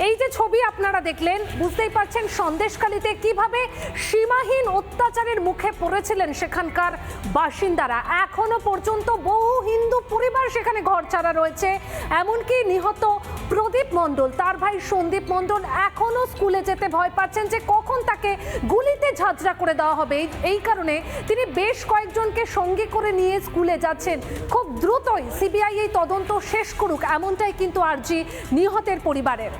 এই যে ছবি আপনারা দেখলেন, বুঝতেই পারছেন সন্দেশখালীতে কীভাবে সীমাহীন অত্যাচারের মুখে পড়েছিলেন সেখানকার বাসিন্দারা। এখনও পর্যন্ত বহু হিন্দু পরিবার সেখানে ঘর ছাড়া রয়েছে, এমনকি নিহত প্রদীপ মণ্ডল, তার ভাই সন্দীপ মণ্ডল এখনও স্কুলে যেতে ভয় পাচ্ছেন যে কখন তাকে গুলিতে ঝাঁঝরা করে দেওয়া হবে। এই- কারণে তিনি বেশ কয়েকজনকে সঙ্গে করে নিয়ে স্কুলে যাচ্ছেন। খুব দ্রুতই সিবিআই এই তদন্ত শেষ করুক, এমনটাই কিন্তু আর্জি নিহতের পরিবারের।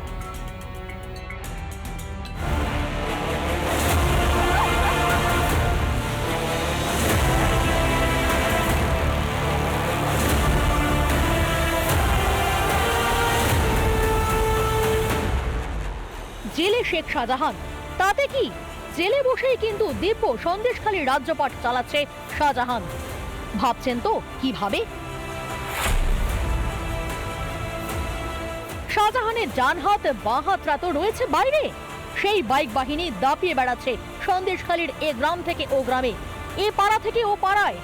জেলে শেখ শাহজাহান। তাতে কি? জেলে বসেই কিন্তু দিব্য সন্দেশখালী রাজ্যপাঠ চালাচ্ছে শাহজাহান। ভাবছেন তো কীভাবে? শাহজাহানের ডান হাত বাঁ তো রয়েছে বাইরে। সেই বাইক বাহিনী দাপিয়ে বেড়াচ্ছে সন্দেশখালীর এ গ্রাম থেকে ও গ্রামে। এ পাড়া থেকে ও পাড়ায়।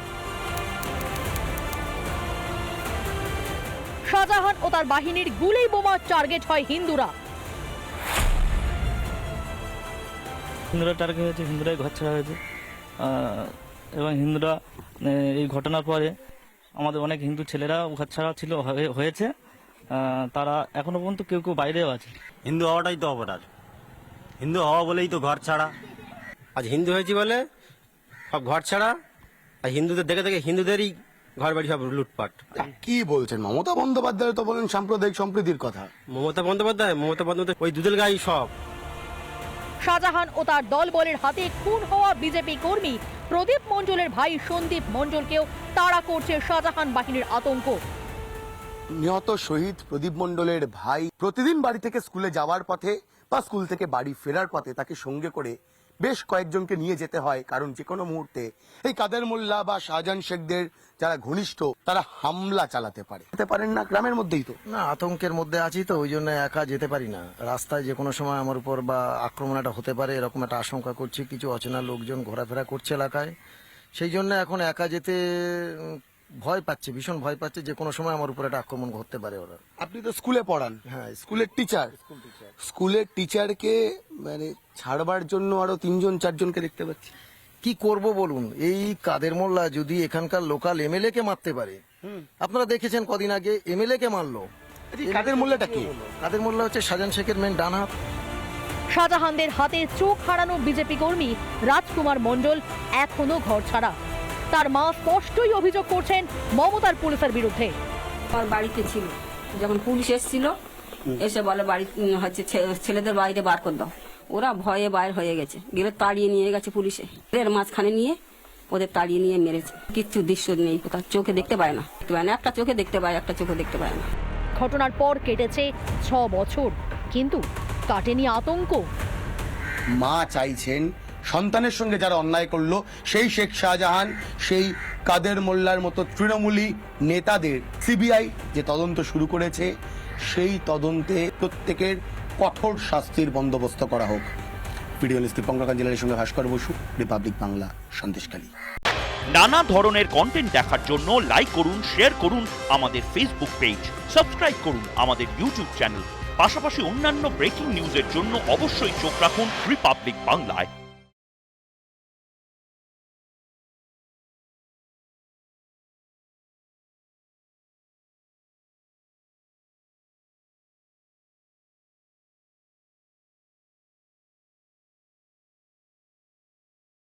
শাহজাহান ও তার বাহিনীর গুলেই বোমা টার্গেট হয় হিন্দুরা। হিন্দুরা টার্গেট হয়েছে হিন্দুরাই ঘর ছাড়া হয়েছে। এবং হিন্দুরা এই ঘটনার পরে আমাদের অনেক হিন্দু ছেলেরা ঘর ছাড়া ছিল হয়ে- হয়েছে। তারা এখনও পর্যন্ত কেউ কেউ বাইরেও আছে। হিন্দু হওয়াটাই তো অপরাধ। হিন্দু হওয়া বলেই তো ঘর ছাড়া। আজ হিন্দু হয়েছি বলে সব ঘর ছাড়া আর হিন্দুদের দেখে দেখে হিন্দুদেরই ঘর বাড়ি সব লুটপাট। কি বলছেন? মমতা বন্দ্যোপাধ্যায় তো বলেন সাম্প্রদায়িক সম্প্রীতির কথা। মমতা বন্দ্যোপাধ্যায় মমতা বন্দ্যোপাধ্যায় ওই দুধের গাই সব। শাহজাহান ও তার দলবলের হাতে খুন হওয়া বিজেপি কর্মী প্রদীপ মণ্ডলের ভাই সন্দীপ মণ্ডলকেও তাড়া করছে শাহজাহান বাহিনীর আতঙ্ক। নিহত শহীদ প্রদীপ মণ্ডলের ভাই প্রতিদিন বাড়ি থেকে স্কুলে যাওয়ার পথে বা স্কুল থেকে বাড়ি ফেরার পথে তাকে সঙ্গে করে বেশ কয়েকজনকে নিয়ে যেতে হয়, কারণ যে কোনো মুহূর্তে এই কাদের মোল্লা বা শাহজাহান শেখদের যারা ঘনিষ্ঠ, তারা হামলা চালাতে পারে। যেতে পারেন না গ্রামের মধ্যেই তো। না, আতঙ্কের মধ্যে আছি তো, ওই জন্য একা যেতে পারি না। রাস্তায় যে কোনো সময় আমার উপর বা আক্রমণ একটা হতে পারে, এরকম একটা আশঙ্কা করছি, কিছু অচেনা লোকজন ঘোরাফেরা করছে এলাকায়। সেই জন্য এখন একা যেতে ভয় পাচ্ছে ভীষণ ভয় পাচ্ছে যে কোনো সময় আমার উপর একটা আক্রমণ ঘটতে পারে ওরা। আপনি তো স্কুলে পড়ান। হ্যাঁ, স্কুলের টিচার স্কুলের টিচারকে মানে ছাড়বার জন্য আরও তিনজন চারজনকে দেখতে পাচ্ছি। কি করব বলুন? এই কাদের মোল্লা যদি এখানকার লোকাল এমএলএ কে মারতে পারে। আপনারা দেখেছেন কদিন আগে এমএলএ কে মারলো কাদের মোল্লাটা কি? কাদের মোল্লা হচ্ছে শাহজাহান শেখের মেন ডান হাত। শাহজাহানদের হাতে চোখ হারানো বিজেপি কর্মী রাজকুমার মণ্ডল এখনও ঘর ছাড়া। তার মা স্পষ্টই অভিযোগ করছেন মমতার পুলিশের বিরুদ্ধে। আমার বাড়িতে ছিল। যখন পুলিশ এসেছিল এসে বলে বাড়ি হচ্ছে ছে- ছেলেদের বাইরে বার করে দাও। ওরা ভয়ে বাইর হয়ে গেছে। গেলে তাড়িয়ে নিয়ে গেছে পুলিশে। এর মাঝখানে নিয়ে ওদের তাড়িয়ে নিয়ে মেরেছে। কিচ্ছু দৃশ্য নেই কোথাও। চোখে দেখতে পায় না। দেখতে পায় না। একটা চোখে দেখতে পায় একটা চোখে দেখতে পায় না। ঘটনার পর কেটেছে ছ বছর। কিন্তু কাটেনি আতঙ্ক। মা চাইছেন সন্তানের সঙ্গে যারা অন্যায় করল, সেই শেখ শাহজাহান, সেই কাদের মোল্লার মতো তৃণমূলী নেতাদের সিবিআই যে তদন্ত শুরু করেছে, সেই তদন্তে প্রত্যেকের কঠোর শাস্তির বন্দোবস্ত করা হোক। ভিডিও লিস্ট দীপঙ্কর কাঞ্জিলারের সঙ্গে ভাস্কর বসু, রিপাবলিক বাংলা সন্দেশকালী নানা ধরনের কন্টেন্ট দেখার জন্য লাইক করুন শেয়ার করুন আমাদের ফেসবুক পেজ সাবস্ক্রাইব করুন আমাদের ইউটিউব চ্যানেল পাশাপাশি অন্যান্য ব্রেকিং নিউজের জন্য অবশ্যই চোখ রাখুন রিপাবলিক বাংলায়